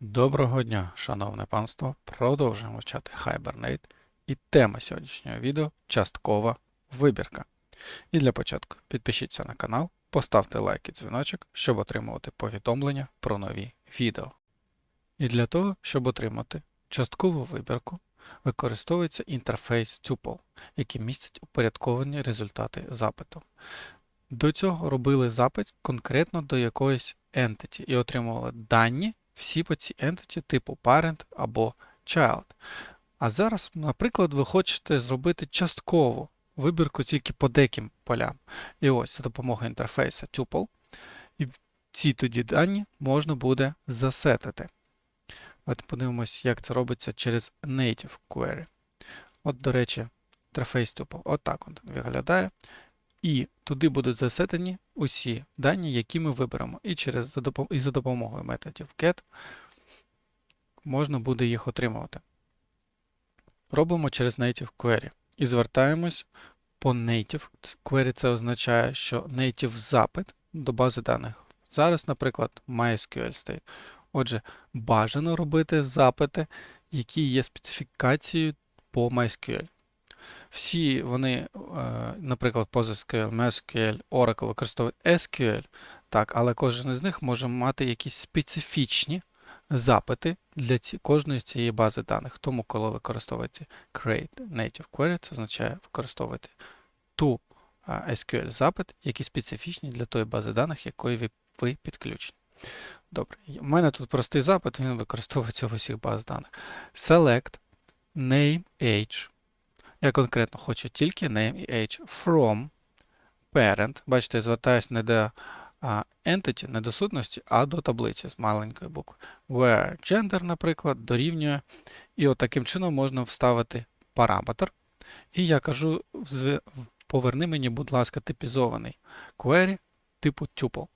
Доброго дня, шановне панство! Продовжуємо вчати Hibernate. І тема сьогоднішнього відео часткова вибірка. І для початку підпишіться на канал, поставте лайк і дзвіночок, щоб отримувати повідомлення про нові відео. І для того, щоб отримати часткову вибірку, використовується інтерфейс Tuple, який містить упорядковані результати запиту. До цього робили запит конкретно до якоїсь entity і отримували дані всі цій entity типу parent або child. А зараз, наприклад, ви хочете зробити часткову вибірку тільки по деяким полям. І ось за допомогою інтерфейсу tuple. І ці тоді дані можна буде засетити. Давайте подивимось, як це робиться через native query. От, до речі, інтерфейс tuple. Отак от виглядає. І туди будуть засетені усі дані, які ми виберемо. І, через, і за допомогою методів get можна буде їх отримувати. Робимо через native query. І звертаємось по native. Query це означає, що native запит до бази даних. Зараз, наприклад, MySQL стоїть. Отже, бажано робити запити, які є специфікацією по MySQL. Всі вони, е, наприклад, PostgreSQL, MySQL, Oracle використовують SQL, так, але кожен із них може мати якісь специфічні запити для ці, кожної з цієї бази даних. Тому, коли використовуєте create native query, це означає використовувати ту SQL запит, який специфічний для тої бази даних, якої ви, ви підключені. Добре, у мене тут простий запит, він використовується в усіх баз даних. Select name age. Я конкретно хочу тільки name і age from parent. Бачите, я звертаюся не до entity, не до сутності, а до таблиці з маленької букви. Where gender, наприклад, дорівнює. І от таким чином можна вставити параметр. І я кажу, поверни мені, будь ласка, типізований query типу tuple.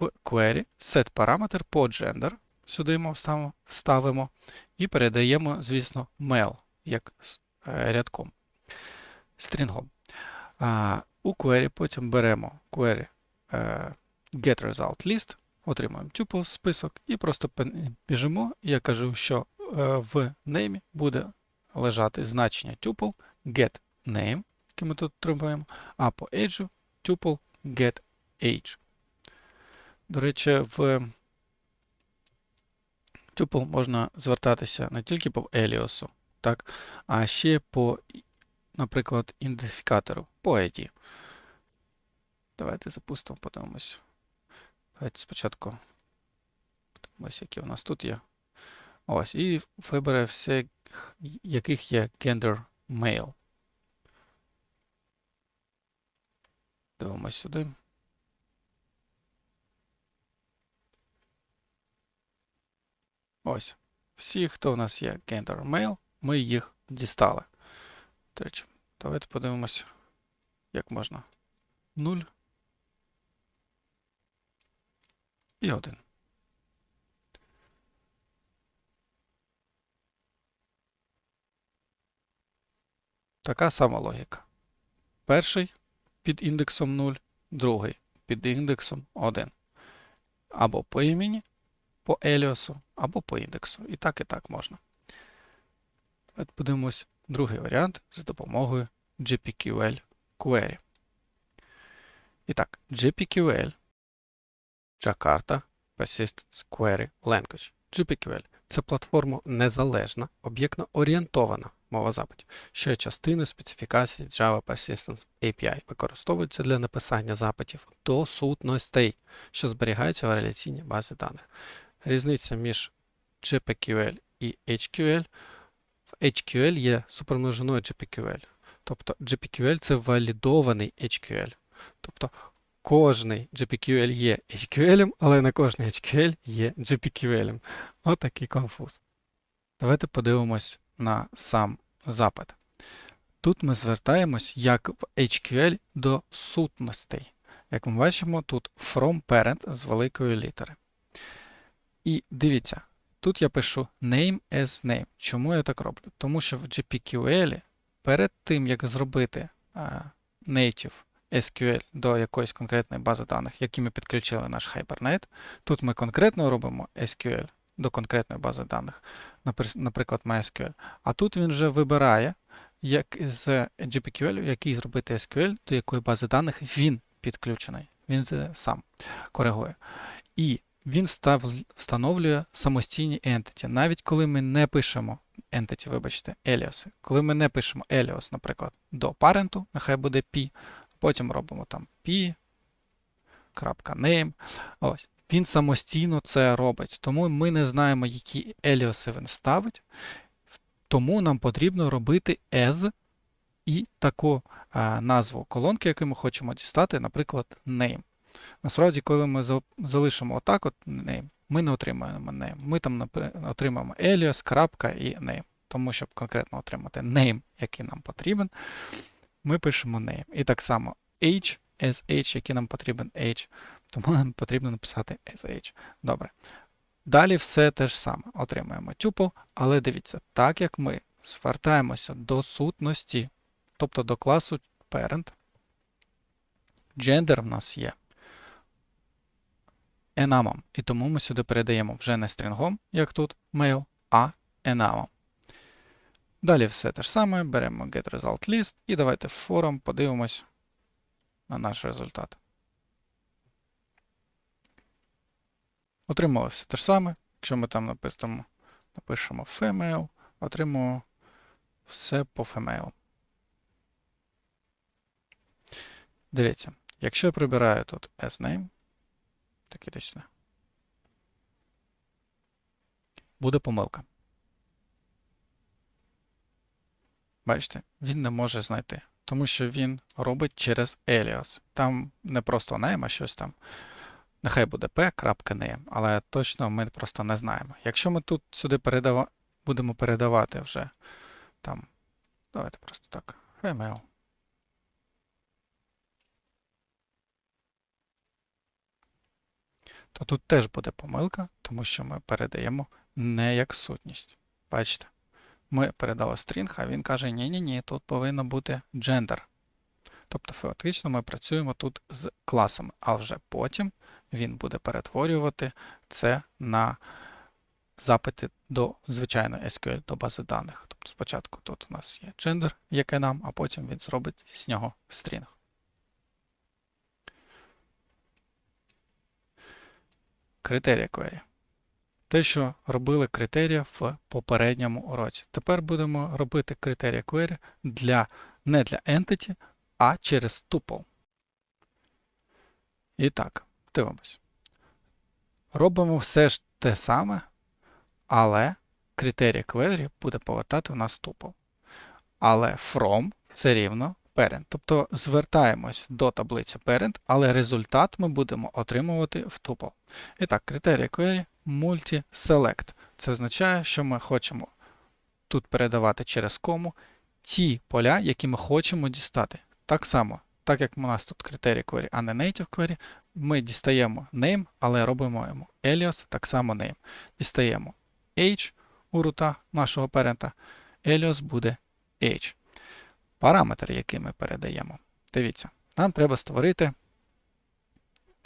В query set параметр по gender. Сюди ми вставимо. І передаємо, звісно, male як рядком, стрінгом. У query потім беремо query е, getResultList, отримуємо tuple список і просто біжимо. Я кажу, що е, в name буде лежати значення tuple getName, яке ми тут отримуємо, а по age tuple getAge. До речі, в tuple можна звертатися не тільки по еліосу, так, а ще по, наприклад, ідентифікатору по ID. Давайте запустимо, подивимось. Давайте спочатку подивимось, які у нас тут є. Ось, і вибере все, яких є gender male. Дивимось сюди. Ось. Всі, хто у нас є gender male, ми їх дістали. До речі, давайте подивимось, як можна. 0 і 1. Така сама логіка. Перший під індексом 0, другий під індексом 1. Або по імені, по еліосу, або по індексу. І так, і так можна. Давайте подивимось другий варіант за допомогою GPQL query. І так, GPQL Jakarta Persistence Query Language. GPQL це платформа незалежна, об'єктно орієнтована мова запитів, що є частиною специфікації Java Persistence API. Використовується для написання запитів до сутностей, що зберігаються в реляційній базі даних. Різниця між GPQL і HQL. В HQL є супермножиною GPQL. Тобто GPQL це валідований HQL. Тобто кожний GPQL є HQL, але не кожний HQL є GPQL. Отакий конфуз. Давайте подивимось на сам запит. Тут ми звертаємось як в HQL до сутностей. Як ми бачимо, тут from parent з великої літери. І дивіться, тут я пишу name as name. Чому я так роблю? Тому що в GPQL перед тим, як зробити native SQL до якоїсь конкретної бази даних, які ми підключили наш Hibernate, тут ми конкретно робимо SQL до конкретної бази даних, наприклад, MySQL. А тут він вже вибирає, як з GPQL, який зробити SQL, до якої бази даних він підключений. Він сам коригує. І він став, встановлює самостійні entity. Навіть коли ми не пишемо entity, вибачте, alias. Коли ми не пишемо alias, наприклад, до паренту, нехай буде p, потім робимо там p, name. Ось. Він самостійно це робить. Тому ми не знаємо, які еліоси він ставить. Тому нам потрібно робити as і таку а, назву колонки, яку ми хочемо дістати, наприклад, name. Насправді, коли ми залишимо отак от name, ми не отримаємо name. Ми там отримаємо alias, крапка і name. Тому, щоб конкретно отримати name, який нам потрібен, ми пишемо name. І так само age, sh, який нам потрібен age, тому нам потрібно написати sh. Добре. Далі все те ж саме. Отримаємо tuple, але дивіться, так як ми звертаємося до сутності, тобто до класу parent, gender в нас є enamом, і тому ми сюди передаємо вже не стрінгом, як тут mail, а enamом. Далі все те ж саме, беремо getResultList і давайте в форум подивимось на наш результат. Отримали все те ж саме. Якщо ми там напишемо, напишемо female, отримуємо все по female. Дивіться, якщо я прибираю тут as name, так іде сюди, буде помилка. Бачите, він не може знайти, тому що він робить через alias. Там не просто name, а щось там. Нехай буде p.name, але точно ми просто не знаємо. Якщо ми тут сюди передава... будемо передавати вже там, давайте просто так, female. То тут теж буде помилка, тому що ми передаємо не як сутність. Бачите? Ми передали стрінг, а він каже, ні-ні-ні, тут повинно бути gender. Тобто фактично ми працюємо тут з класами, а вже потім він буде перетворювати це на запити до звичайної SQL, до бази даних. Тобто спочатку тут у нас є gender, яке нам, а потім він зробить з нього стрінг. Критерія query. Те, що робили критерія в попередньому уроці. Тепер будемо робити критерія query для, не для entity, а через tuple. І так, дивимось. Робимо все ж те саме, але критерія query буде повертати в нас tuple. Але from все рівно parent. Тобто звертаємось до таблиці parent, але результат ми будемо отримувати в tuple. І так, критерія query multi-select. Це означає, що ми хочемо тут передавати через кому ті поля, які ми хочемо дістати. Так само, так як у нас тут критерій query, а не native query, ми дістаємо name, але робимо йому alias, так само name. Дістаємо age у рута нашого парента, alias буде age. Параметр, який ми передаємо. Дивіться, нам треба створити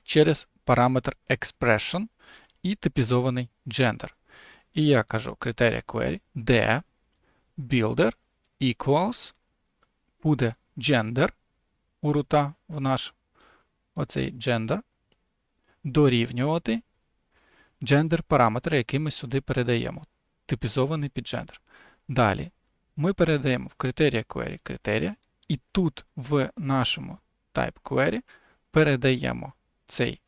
через параметр expression і типізований gender. І я кажу критерія query, де builder equals буде gender у рута в наш оцей gender, дорівнювати gender параметр, який ми сюди передаємо, типізований під gender. Далі ми передаємо в критерія query критерія, і тут в нашому type query передаємо цей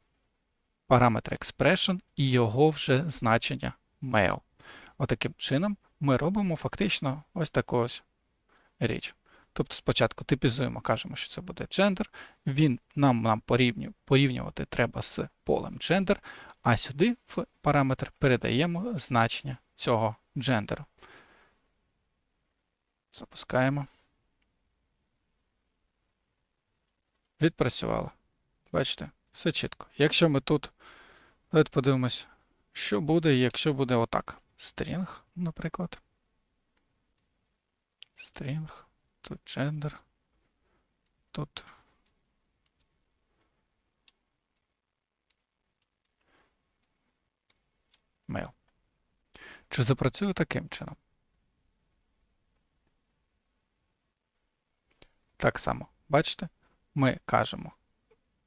параметр expression і його вже значення mail. Отаким чином ми робимо фактично ось таку ось річ. Тобто спочатку типізуємо, кажемо, що це буде gender, він нам нам порівню, порівнювати треба з полем gender, а сюди в параметр передаємо значення цього джендеру. Запускаємо. Відпрацювало. Бачите, все чітко. Якщо ми тут, давайте подивимось, що буде, якщо буде отак. String, наприклад. String, тут gender, тут. Mail. Чи запрацює таким чином? Так само, бачите, ми кажемо,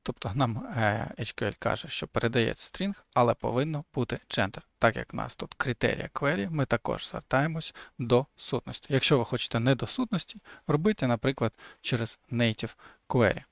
тобто нам е, HQL каже, що передається стрінг, але повинно бути gender. Так як в нас тут критерія query, ми також звертаємось до сутності. Якщо ви хочете не до сутності, робити, наприклад, через native query.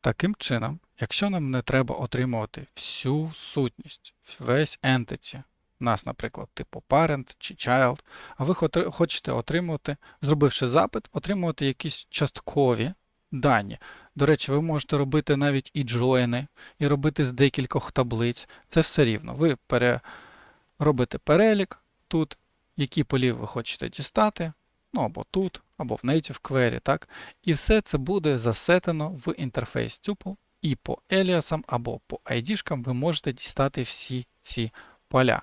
Таким чином, якщо нам не треба отримувати всю сутність, весь entity, у нас, наприклад, типу parent чи child, а ви хочете отримувати, зробивши запит, отримувати якісь часткові дані. До речі, ви можете робити навіть і джойни, і робити з декількох таблиць. Це все рівно. Ви пере... робите перелік тут, які полів ви хочете дістати, ну або тут, або в native query, так? І все це буде засетено в інтерфейс tuple, і по еліасам або по ID-шкам ви можете дістати всі ці поля.